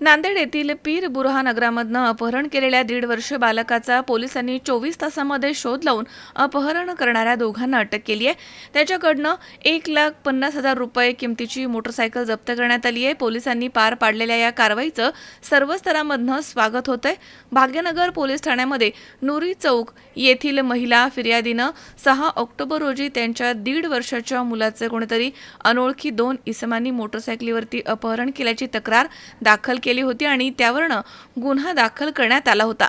नांदेड येथील पीर बुरहा नगरामधनं अपहरण केलेल्या दीड वर्ष बालकाचा पोलिसांनी चोवीस तासामध्ये शोध लावून अपहरण करणाऱ्या दोघांना अटक केली आहे. त्याच्याकडनं एक लाख पन्नास हजार रुपये किमतीची मोटरसायकल जप्त करण्यात आली आहे. पोलिसांनी पार पाडलेल्या या कारवाईचं सर्व स्तरामधनं स्वागत होतंय. भाग्यनगर पोलीस ठाण्यामध्ये नुरी चौक येथील महिला फिर्यादीनं सहा ऑक्टोबर रोजी त्यांच्या दीड वर्षाच्या मुलाचे कोणीतरी अनोळखी दोन इसमांनी मोटरसायकलीवरती अपहरण केल्याची तक्रार दाखल केली केली होती आणि त्यावरनं गुन्हा दाखल करण्यात आला होता.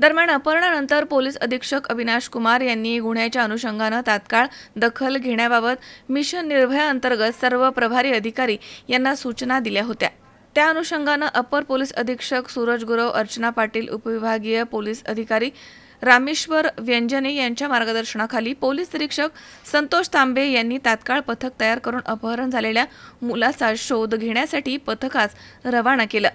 दरम्यान अपहरणानंतर पोलीस अधीक्षक अविनाश कुमार यांनी गुन्ह्याच्या अनुषंगानं तात्काळ दखल घेण्याबाबत मिशन निर्भया अंतर्गत सर्व प्रभारी अधिकारी यांना सूचना दिल्या होत्या. त्या अनुषंगानं अपर पोलीस अधीक्षक सूरज गुरव अर्चना पाटील उपविभागीय पोलीस अधिकारी रामेश्वर व्यंजने यांच्या मार्गदर्शनाखाली पोलीस निरीक्षक संतोष तांबे यांनी तात्काळ पथक तयार करून अपहरण झालेल्या मुलाचा शोध घेण्यासाठी पथकास रवाना केलं.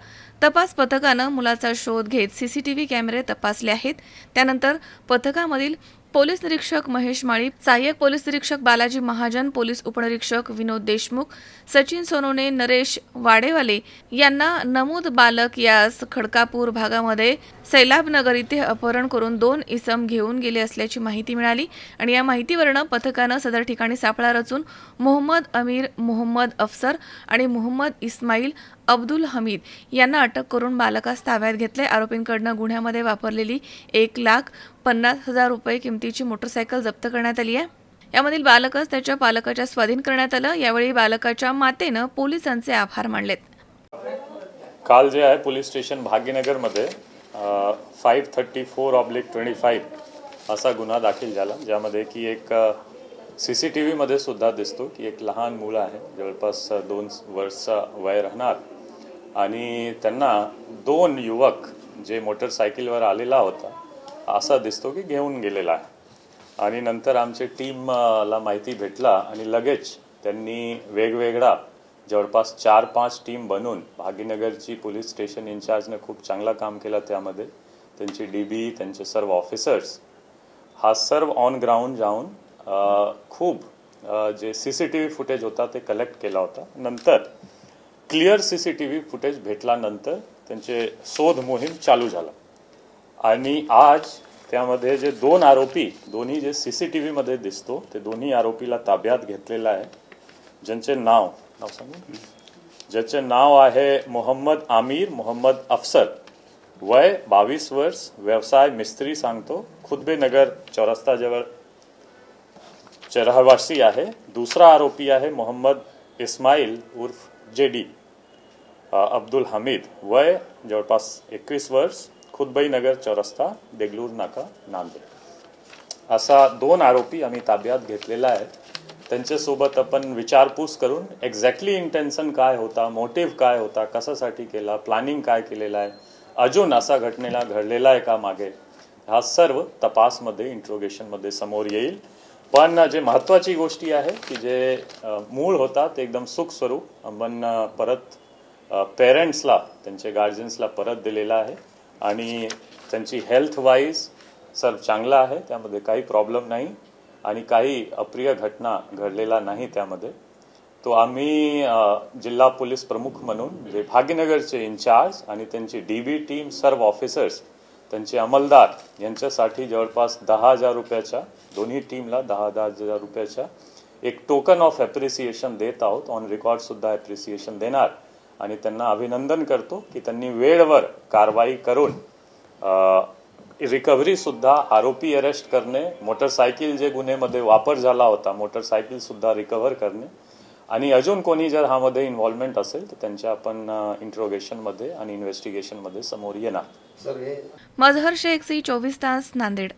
तपास पथकानं मुलाचा शोध घेत सीसीटीव्ही कॅमेरे तपासले आहेत. त्यानंतर पथकामधील पोलीस निरीक्षक महेश माळी सहाय्यक पोलीस निरीक्षक बालाजी महाजन पोलीस उपनिरीक्षक विनोद देशमुख सचिन सोनोने नरेश वाडेवाले यांना नमूद बालक यास खडकापूर भागामध्ये सैलाबनगर इथे अपहरण करून दोन इसम घेऊन गेले असल्याची माहिती मिळाली आणि या माहितीवरनं पथकानं सदर ठिकाणी सापळा रचून मोहम्मद अमीर मोहम्मद अफसर आणि मोहम्मद इस्माईल अब्दुल हमीद यांना अटक करून बालकास ताब्यात घेतले आरोपींकडनं गुन्ह्यामध्ये वापरलेली एक लाख पन्नास हजार रुपये किमतीची मोटरसायकल जप्त करण्यात आली आहे. यामधील बालकच त्याच्या पालकाच्या स्वाधीन करण्यात आलं. यावेळी बालकाच्या मातेनं पोलिसांचे आभार मानलेत. काल जे आहे police station भाग्यनगरमध्ये five thirty four oblique twenty five असा गुन्हा दाखल झाला ज्यामध्ये की एक सी सी टी व्हीमध्ये सुद्धा दिसतो की एक लहान मुलं आहे जवळपास दोन वर्षचा वय राहणार. आणि त्यांना दोन युवक जे मोटरसायकलवर आलेला होता असा दिसतो की घेऊन गेलेला आहे. आणि नंतर आमची टीमला माहिती भेटला आणि लगेच त्यांनी वेगवेगळा जवळपास चार पाच टीम बनवून भाग्यनगरची पोलीस स्टेशन इन्चार्जने खूप चांगलं काम केलं त्यामध्ये. त्यांची डी बी त्यांचे सर्व ऑफिसर्स हा सर्व ऑन ग्राउंड जाऊन खूप जे C C T V footage होता ते कलेक्ट केला होता. नंतर clear C C T V footage भेटल्यानंतर त्यांचे शोध मोहीम चालू झाला. आणि आज त्यामध्ये जे दोन आरोपी दोन्ही जे सी सी टी व्हीमध्ये दिसतो ते दोन्ही आरोपीला ताब्यात घेतलेलं आहे. ज्यांचे नाव नाव सांगू? ज्याचे नाव आहे मोहम्मद आमिर मोहम्मद अफसर. वय बावीस वर्ष व्यवसाय मिस्त्री सांगतो. खुदबेनगर चौरस्ताजवळ चे रहिवासी आहे. दुसरा आरोपी आहे मोहम्मद इस्माईल उर्फ जे डी अब्दुल हमीद. वय जवळपास एकवीस वर्ष. खुदबईनगर चौरस्ता देगलूर नाका नांदेड. असा दोन आरोपी आम्ही ताब्यात घेतलेला आहे. त्यांच्यासोबत आपण विचारपूस करून एक्झॅक्टली इंटेन्शन काय होता मोटिव्ह काय होता कशासाठी केला प्लॅनिंग काय केलेलं आहे अजून असा घटनेला घडलेला आहे का मागे हा सर्व तपासमध्ये इंट्रोगेशनमध्ये समोर येईल. पण जे महत्त्वाची गोष्टी आहे की जे मूळ होता ते एकदम सुख स्वरूप. आपण परत पेरेंट्सला त्यांचे गार्जियन्सला परत दिलेला आहे. आणि त्यांची हेल्थ वाईज सर्व चांगला आहे त्यामध्ये काही प्रॉब्लेम नाही. आणि काही अप्रिय घटना घडलेला नाही त्यामध्ये. तो आम्ही जिल्हा पोलीस प्रमुख म्हणून जे भाग्यनगरचे इन्चार्ज आणि त्यांची डी बी टीम सर्व ऑफिसर्स त्यांचे अंमलदार यांच्यासाठी जवळपास दहा हजार रुपयाच्या दोन्ही टीमला दहा दहा हजार रुपयाच्या एक टोकन ऑफ ॲप्रिसिएशन देत आहोत. ऑन रेकॉर्ड सुद्धा ॲप्रिसिएशन देणार. आणि त्यांना अभिनंदन करतो की त्यांनी वेळेवर कारवाई करून रिकव्हरीसुद्धा आरोपी अरेस्ट करणे मोटरसायकल जे गुन्हेमध्ये वापर झाला होता मोटरसायकलसुद्धा रिकव्हर करणे आणि अजून कोणी जर ह्यामध्ये इन्व्हॉल्वमेंट असेल तर त्यांच्या आपण इंट्रोगेशनमध्ये आणि इन्व्हेस्टिगेशनमध्ये समोर येणार. मजहर शेख सी चोवीस तास नांदेड.